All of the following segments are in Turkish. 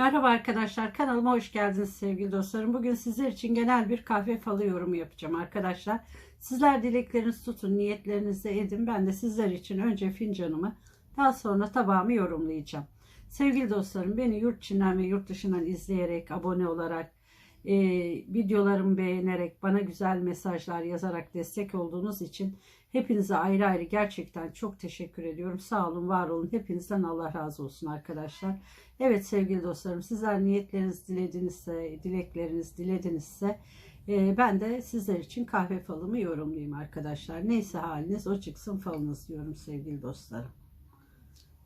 Merhaba arkadaşlar kanalıma hoş geldiniz sevgili dostlarım. Bugün sizler için genel bir kahve falı yorumu yapacağım arkadaşlar. Sizler dileklerinizi tutun, niyetlerinizi edin. Ben de sizler için önce fincanımı daha sonra tabağımı yorumlayacağım. Sevgili dostlarım beni yurt içinden ve yurt dışından izleyerek, abone olarak, e, videolarımı beğenerek, bana güzel mesajlar yazarak destek olduğunuz için hepinize ayrı ayrı gerçekten çok teşekkür ediyorum. Sağ olun, var olun. Hepinizden Allah razı olsun arkadaşlar. Evet sevgili dostlarım sizler niyetleriniz diledinizse, dilekleriniz diledinizse e, ben de sizler için kahve falımı yorumlayayım arkadaşlar. Neyse haliniz o çıksın falınız diyorum sevgili dostlarım.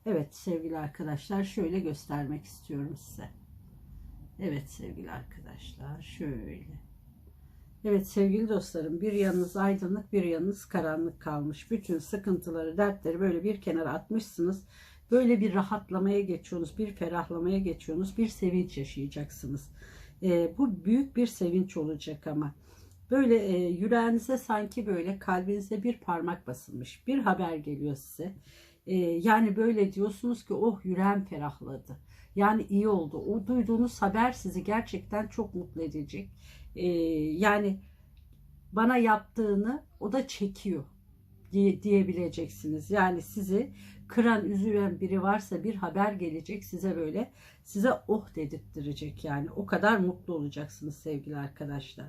Evet sevgili arkadaşlar şöyle göstermek istiyorum size. Evet sevgili arkadaşlar şöyle. Evet sevgili dostlarım bir yanınız aydınlık bir yanınız karanlık kalmış. Bütün sıkıntıları dertleri böyle bir kenara atmışsınız. Böyle bir rahatlamaya geçiyorsunuz, bir ferahlamaya geçiyorsunuz, bir sevinç yaşayacaksınız. E, bu büyük bir sevinç olacak ama. Böyle e, yüreğinize sanki böyle kalbinize bir parmak basılmış. Bir haber geliyor size. E, yani böyle diyorsunuz ki oh yüreğim ferahladı. Yani iyi oldu. O duyduğunuz haber sizi gerçekten çok mutlu edecek. E, yani bana yaptığını o da çekiyor diye, diyebileceksiniz. Yani sizi kıran, üzülen biri varsa bir haber gelecek size böyle size oh dedirttirecek yani. O kadar mutlu olacaksınız sevgili arkadaşlar.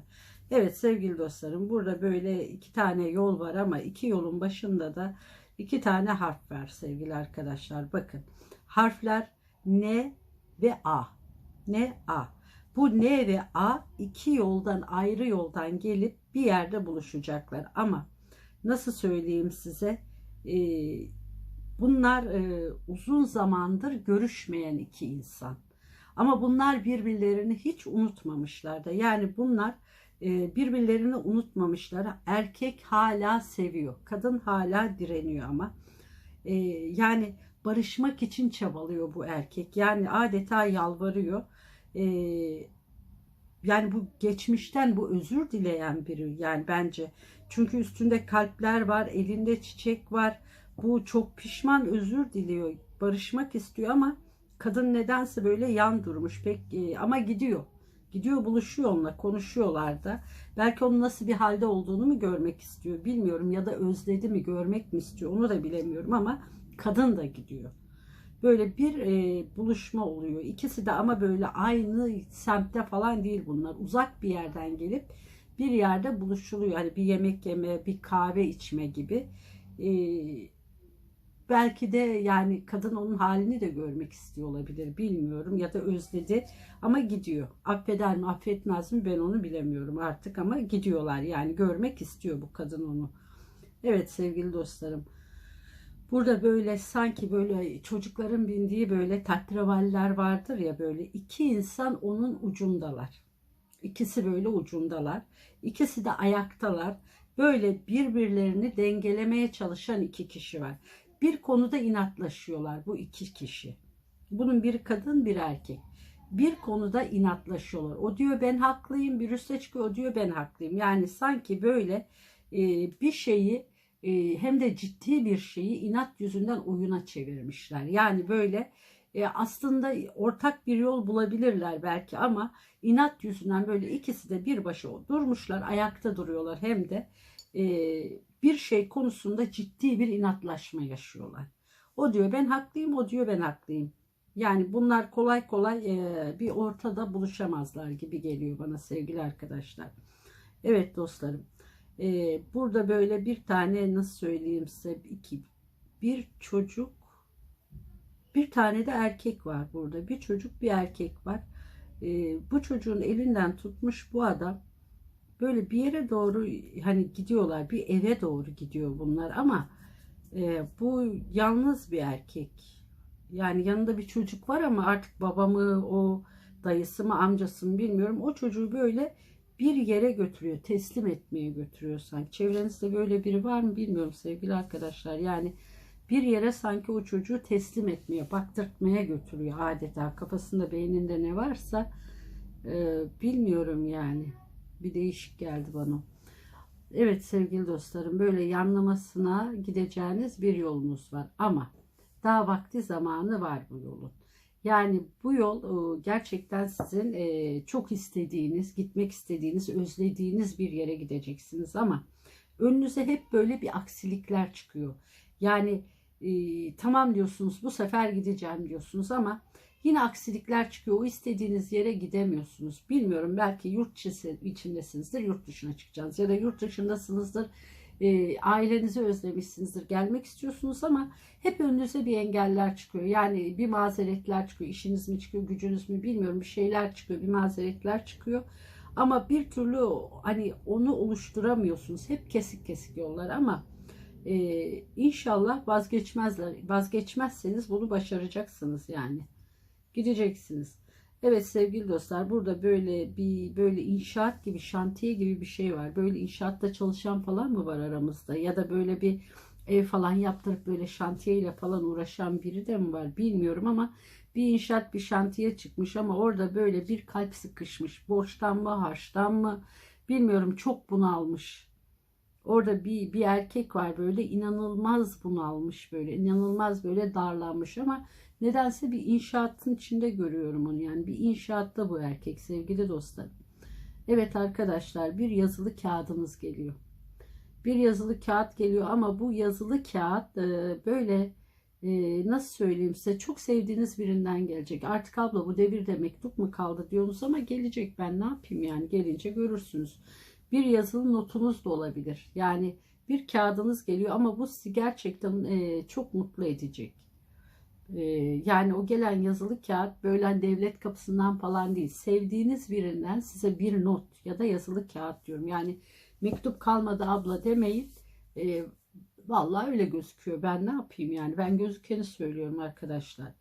Evet sevgili dostlarım burada böyle iki tane yol var ama iki yolun başında da iki tane harf var sevgili arkadaşlar. Bakın harfler N ve A. N, A. Bu N ve A iki yoldan ayrı yoldan gelip bir yerde buluşacaklar. Ama nasıl söyleyeyim size? Ee, bunlar e, uzun zamandır görüşmeyen iki insan. Ama bunlar birbirlerini hiç unutmamışlar da. Yani bunlar e, birbirlerini unutmamışlar. Erkek hala seviyor. Kadın hala direniyor ama. E, yani barışmak için çabalıyor bu erkek. Yani adeta yalvarıyor. E, yani bu geçmişten bu özür dileyen biri yani bence. Çünkü üstünde kalpler var, elinde çiçek var. Bu çok pişman özür diliyor. Barışmak istiyor ama kadın nedense böyle yan durmuş pek e, ama gidiyor. Gidiyor buluşuyor onunla konuşuyorlar da. Belki onun nasıl bir halde olduğunu mu görmek istiyor bilmiyorum ya da özledi mi görmek mi istiyor onu da bilemiyorum ama kadın da gidiyor. Böyle bir e, buluşma oluyor. İkisi de ama böyle aynı semtte falan değil bunlar. Uzak bir yerden gelip bir yerde buluşuluyor. Hani bir yemek yeme, bir kahve içme gibi. E, belki de yani kadın onun halini de görmek istiyor olabilir. Bilmiyorum ya da özledi ama gidiyor. Affeder mi affetmez mi ben onu bilemiyorum artık ama gidiyorlar. Yani görmek istiyor bu kadın onu. Evet sevgili dostlarım. Burada böyle sanki böyle çocukların bindiği böyle tatravaller vardır ya böyle iki insan onun ucundalar. İkisi böyle ucundalar. İkisi de ayaktalar. Böyle birbirlerini dengelemeye çalışan iki kişi var. Bir konuda inatlaşıyorlar bu iki kişi. Bunun bir kadın bir erkek. Bir konuda inatlaşıyorlar. O diyor ben haklıyım. Bir üste çıkıyor o diyor ben haklıyım. Yani sanki böyle bir şeyi hem de ciddi bir şeyi inat yüzünden oyuna çevirmişler. Yani böyle e, aslında ortak bir yol bulabilirler belki ama inat yüzünden böyle ikisi de bir başa durmuşlar, ayakta duruyorlar hem de e, bir şey konusunda ciddi bir inatlaşma yaşıyorlar. O diyor ben haklıyım, o diyor ben haklıyım. Yani bunlar kolay kolay bir ortada buluşamazlar gibi geliyor bana sevgili arkadaşlar. Evet dostlarım. Ee, burada böyle bir tane nasıl söyleyeyim size iki bir çocuk bir tane de erkek var burada. Bir çocuk bir erkek var. Ee, bu çocuğun elinden tutmuş bu adam böyle bir yere doğru hani gidiyorlar. Bir eve doğru gidiyor bunlar ama e, bu yalnız bir erkek. Yani yanında bir çocuk var ama artık babamı o dayısı mı amcası mı bilmiyorum. O çocuğu böyle bir yere götürüyor, teslim etmeye götürüyor sanki. Çevrenizde böyle biri var mı bilmiyorum sevgili arkadaşlar. Yani bir yere sanki o çocuğu teslim etmeye, baktırtmaya götürüyor adeta. Kafasında, beyninde ne varsa e, bilmiyorum yani. Bir değişik geldi bana. Evet sevgili dostlarım böyle yanlamasına gideceğiniz bir yolunuz var ama daha vakti zamanı var bu yolun. Yani bu yol e, gerçekten sizin çok istediğiniz, gitmek istediğiniz, özlediğiniz bir yere gideceksiniz ama önünüze hep böyle bir aksilikler çıkıyor. Yani tamam diyorsunuz bu sefer gideceğim diyorsunuz ama yine aksilikler çıkıyor. O istediğiniz yere gidemiyorsunuz. Bilmiyorum belki yurt içindesinizdir, yurt dışına çıkacaksınız ya da yurt dışındasınızdır e, ailenizi özlemişsinizdir. Gelmek istiyorsunuz ama hep önünüze bir engeller çıkıyor. Yani bir mazeretler çıkıyor. İşiniz mi çıkıyor, gücünüz mü bilmiyorum. Bir şeyler çıkıyor, bir mazeretler çıkıyor. Ama bir türlü hani onu oluşturamıyorsunuz. Hep kesik kesik yollar ama e, inşallah vazgeçmezler. Vazgeçmezseniz bunu başaracaksınız yani. Gideceksiniz. Evet sevgili dostlar burada böyle bir böyle inşaat gibi şantiye gibi bir şey var. Böyle inşaatta çalışan falan mı var aramızda? Ya da böyle bir ev falan yaptırıp böyle şantiyeyle falan uğraşan biri de mi var bilmiyorum ama bir inşaat bir şantiye çıkmış ama orada böyle bir kalp sıkışmış. Borçtan mı harçtan mı bilmiyorum çok bunalmış. Orada bir, bir erkek var böyle inanılmaz bunalmış böyle inanılmaz böyle darlanmış ama Nedense bir inşaatın içinde görüyorum onu yani bir inşaatta bu erkek sevgili dostlar. Evet arkadaşlar bir yazılı kağıdımız geliyor. Bir yazılı kağıt geliyor ama bu yazılı kağıt e, böyle e, nasıl söyleyeyim size çok sevdiğiniz birinden gelecek. Artık abla bu devirde mektup mu kaldı diyorsunuz ama gelecek ben ne yapayım yani gelince görürsünüz. Bir yazılı notunuz da olabilir. Yani bir kağıdınız geliyor ama bu sizi gerçekten e, çok mutlu edecek. Ee, yani o gelen yazılı kağıt böyle hani devlet kapısından falan değil. Sevdiğiniz birinden size bir not ya da yazılı kağıt diyorum. Yani mektup kalmadı abla demeyin. E, vallahi öyle gözüküyor. Ben ne yapayım yani? Ben gözükeni söylüyorum arkadaşlar.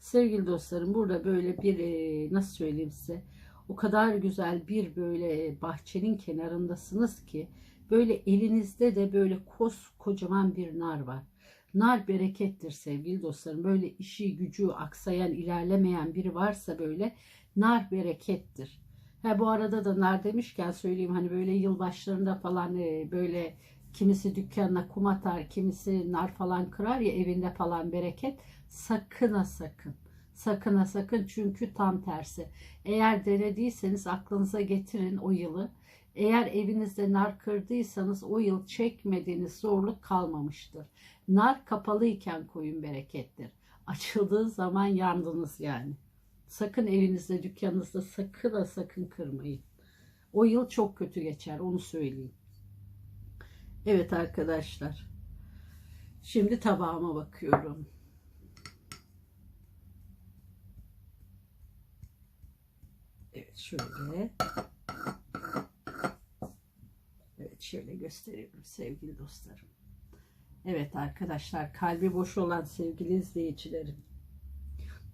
Sevgili dostlarım burada böyle bir e, nasıl söyleyeyim size o kadar güzel bir böyle bahçenin kenarındasınız ki böyle elinizde de böyle koskocaman bir nar var. Nar berekettir sevgili dostlarım. Böyle işi gücü aksayan, ilerlemeyen biri varsa böyle nar berekettir. Ha bu arada da nar demişken söyleyeyim hani böyle yılbaşlarında falan e, böyle kimisi dükkanına kum atar, kimisi nar falan kırar ya evinde falan bereket. Sakın ha sakın. Sakın ha sakın çünkü tam tersi. Eğer denediyseniz aklınıza getirin o yılı. Eğer evinizde nar kırdıysanız o yıl çekmediğiniz zorluk kalmamıştır. Nar kapalıyken koyun berekettir. Açıldığı zaman yandınız yani. Sakın evinizde, dükkanınızda sakın ha sakın kırmayın. O yıl çok kötü geçer onu söyleyeyim. Evet arkadaşlar. Şimdi tabağıma bakıyorum. Evet şöyle. Evet şöyle gösteriyorum sevgili dostlarım. Evet arkadaşlar kalbi boş olan sevgili izleyicilerim.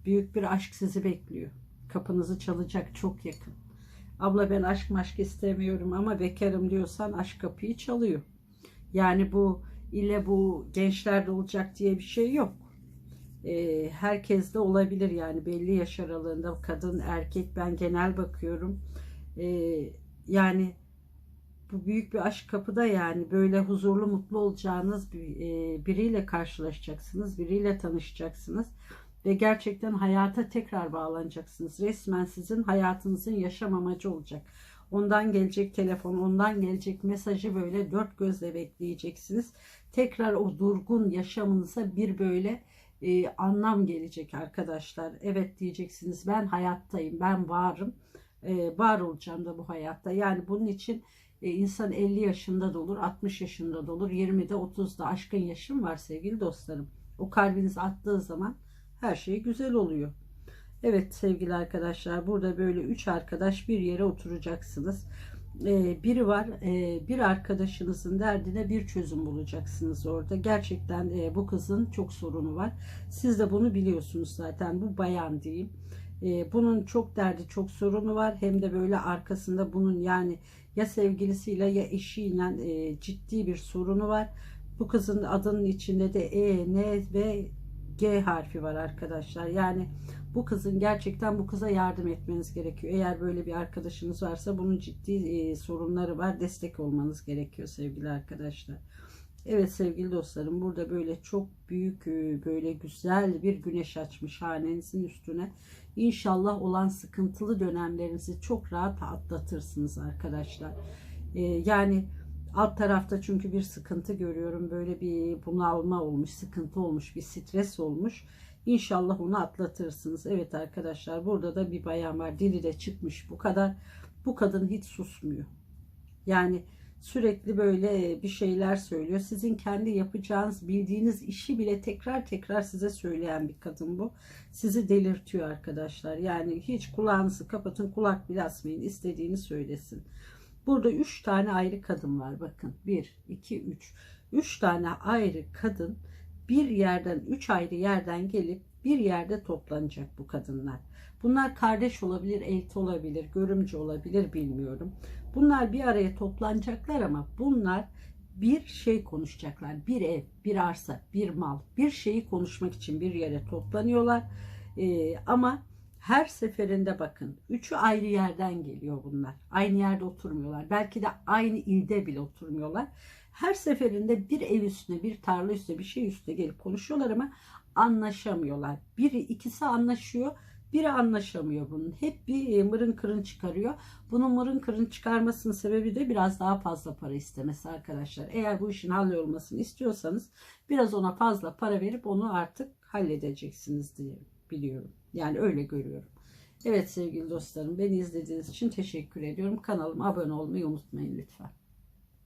Büyük bir aşk sizi bekliyor. Kapınızı çalacak çok yakın. Abla ben aşk maşk istemiyorum ama bekarım diyorsan aşk kapıyı çalıyor. Yani bu ile bu gençlerde olacak diye bir şey yok. Ee, herkes de olabilir yani belli yaş aralığında kadın erkek ben genel bakıyorum. Ee, yani bu büyük bir aşk kapıda yani böyle huzurlu mutlu olacağınız bir, e, biriyle karşılaşacaksınız, biriyle tanışacaksınız ve gerçekten hayata tekrar bağlanacaksınız. Resmen sizin hayatınızın yaşam amacı olacak. Ondan gelecek telefon, ondan gelecek mesajı böyle dört gözle bekleyeceksiniz. Tekrar o durgun yaşamınıza bir böyle e, anlam gelecek arkadaşlar. Evet diyeceksiniz ben hayattayım, ben varım, e, var olacağım da bu hayatta. Yani bunun için e, insan 50 yaşında da olur, 60 yaşında da olur, 20'de 30'da aşkın yaşım var sevgili dostlarım. O kalbiniz attığı zaman her şey güzel oluyor. Evet sevgili arkadaşlar burada böyle 3 arkadaş bir yere oturacaksınız. Ee, biri var e, bir arkadaşınızın derdine bir çözüm bulacaksınız orada. Gerçekten e, bu kızın çok sorunu var. Siz de bunu biliyorsunuz zaten bu bayan diyeyim. E, bunun çok derdi çok sorunu var. Hem de böyle arkasında bunun yani ya sevgilisiyle ya eşiyle ciddi bir sorunu var. Bu kızın adının içinde de E, N ve G harfi var arkadaşlar. Yani bu kızın gerçekten bu kıza yardım etmeniz gerekiyor. Eğer böyle bir arkadaşınız varsa bunun ciddi e, sorunları var. Destek olmanız gerekiyor sevgili arkadaşlar. Evet sevgili dostlarım burada böyle çok büyük e, böyle güzel bir güneş açmış hanenizin üstüne. İnşallah olan sıkıntılı dönemlerinizi çok rahat atlatırsınız arkadaşlar. E, yani alt tarafta çünkü bir sıkıntı görüyorum. Böyle bir bunalma olmuş, sıkıntı olmuş, bir stres olmuş. İnşallah onu atlatırsınız. Evet arkadaşlar burada da bir bayan var. Dili de çıkmış bu kadar. Bu kadın hiç susmuyor. Yani sürekli böyle bir şeyler söylüyor. Sizin kendi yapacağınız, bildiğiniz işi bile tekrar tekrar size söyleyen bir kadın bu. Sizi delirtiyor arkadaşlar. Yani hiç kulağınızı kapatın, kulak bile asmayın. İstediğini söylesin. Burada üç tane ayrı kadın var bakın. Bir, iki, üç. Üç tane ayrı kadın bir yerden, üç ayrı yerden gelip bir yerde toplanacak bu kadınlar. Bunlar kardeş olabilir, elti olabilir, görümcü olabilir bilmiyorum. Bunlar bir araya toplanacaklar ama bunlar bir şey konuşacaklar. Bir ev, bir arsa, bir mal, bir şeyi konuşmak için bir yere toplanıyorlar. Ee, ama her seferinde bakın üçü ayrı yerden geliyor bunlar. Aynı yerde oturmuyorlar. Belki de aynı ilde bile oturmuyorlar. Her seferinde bir ev üstüne, bir tarla üstüne, bir şey üstüne gelip konuşuyorlar ama anlaşamıyorlar. Biri ikisi anlaşıyor, biri anlaşamıyor bunun. Hep bir mırın kırın çıkarıyor. Bunun mırın kırın çıkarmasının sebebi de biraz daha fazla para istemesi arkadaşlar. Eğer bu işin hallolmasını istiyorsanız biraz ona fazla para verip onu artık halledeceksiniz diye biliyorum. Yani öyle görüyorum. Evet sevgili dostlarım beni izlediğiniz için teşekkür ediyorum. Kanalıma abone olmayı unutmayın lütfen.